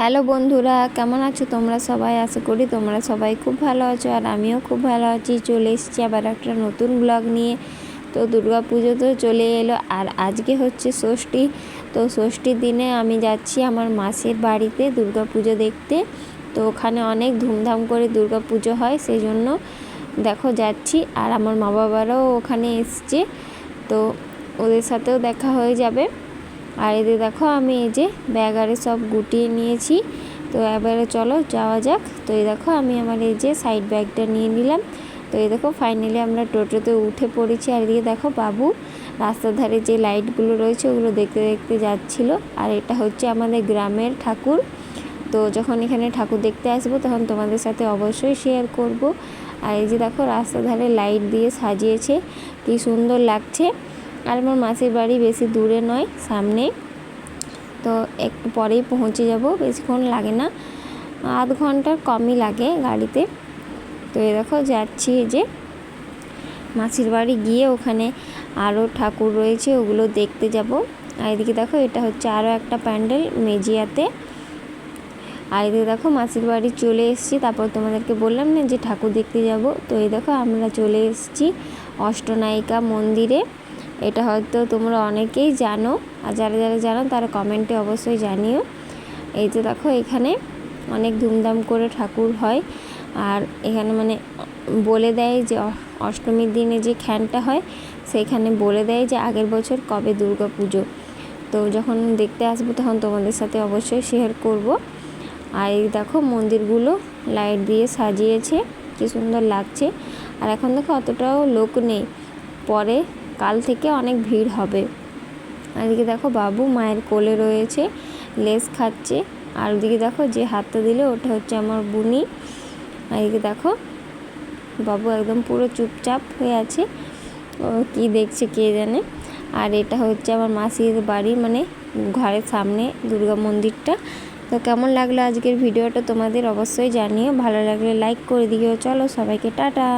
Hello বন্ধুরা, কেমন আছো তোমরা সবাই? আশা করি তোমরা সবাই খুব ভালো আছো আর আমিও খুব ভালো আছি। চলে এসেছি আবার একটা নতুন ব্লগ নিয়ে। তো দুর্গা পুজো তো চলে এলো আর আজকে হচ্ছে ষষ্ঠী। তো ষষ্ঠীর দিনে আমি যাচ্ছি আমার মাসির বাড়িতে দুর্গা পুজো দেখতে। তো ওখানে অনেক ধুমধাম করে দুর্গা পুজো হয় সেই জন্য দেখো যাচ্ছি আর আমার মা বাবারাও ওখানে এসছে। তো ওদের সাথেও দেখা হয়ে যাবে। আর এদের দেখো, আমি এই যে ব্যাগ আরে সব গুটিয়ে নিয়েছি। তো এবারে চলো যাওয়া যাক। তো এই দেখো, আমি আমার এই যে সাইড ব্যাগটা নিয়ে নিলাম। তো এই দেখো ফাইনালি আমরা টোটোতে উঠে পড়েছি। আর এদিকে দেখো বাবু, রাস্তার ধারে যে লাইটগুলো রয়েছে, ওগুলো দেখতে দেখতে যাচ্ছিল। আর এটা হচ্ছে আমাদের গ্রামের ঠাকুর। তো যখন এখানে ঠাকুর দেখতে আসব, তখন তোমাদের সাথে অবশ্যই শেয়ার করব। আর এই যে দেখো, রাস্তার ধারে লাইট দিয়ে সাজিয়েছে। কি সুন্দর লাগছে। আর আমার মাসির বাড়ি বেশি দূরে নয়, সামনে। তো একটু পরেই পৌঁছে যাব, বেশিক্ষণ লাগে না। আধ ঘণ্টার কমই লাগে গাড়িতে। তো এই দেখো, যাচ্ছি যে মাসির বাড়ি গিয়ে ওখানে আরও ঠাকুর রয়েছে, ওগুলো দেখতে যাব। আর এদিকে দেখো, এটা হচ্ছে আরও একটা প্যান্ডেল মেজিয়াতে। আর এদিকে দেখো, মাসির বাড়ি চলে এসেছি। তারপর তোমাদেরকে বললাম না যে ঠাকুর দেখতে যাব। তো এই দেখো, আমরা চলে এসেছি অষ্টনায়িকা মন্দিরে। এটা হয়তো তোমরা অনেকেই জানো, আর যারা যারা জানো তারা কমেন্টে অবশ্যই জানিও। এই যে দেখো, এখানে অনেক ধুমধাম করে ঠাকুর হয়, আর এখানে মানে বলে দেয় যে অষ্টমীর দিনে যে খ্যানটা হয়, সেইখানে বলে দেয় যে আগের বছর কবে দুর্গা পুজো। তো যখন দেখতে আসব তখন তোমাদের সাথে অবশ্যই শেয়ার করব। আর এই দেখো, মন্দিরগুলো লাইট দিয়ে সাজিয়েছে, কি সুন্দর লাগছে। আর এখন দেখো, অতটাও লোক নেই। পরে কাল থেকে অনেক ভিড় হবে। আর এদিকে দেখো বাবু মায়ের কোলে রয়েছে, লেস খাচ্ছে। আর ওদিকে দেখো যে হাতটা দিলে ওটা হচ্ছে আমার বুনি। আর এদিকে দেখো বাবু একদম পুরো চুপচাপ হয়ে আছে। ও কী দেখছে কে জানে। আর এটা হচ্ছে আমার মাসির বাড়ি মানে ঘরের সামনে দুর্গা মন্দিরটা। তো কেমন লাগল আজকের ভিডিওটা তোমাদের অবশ্যই জানিও। ভালো লাগলে লাইক করে দিও। চলো সবাইকে টাটা।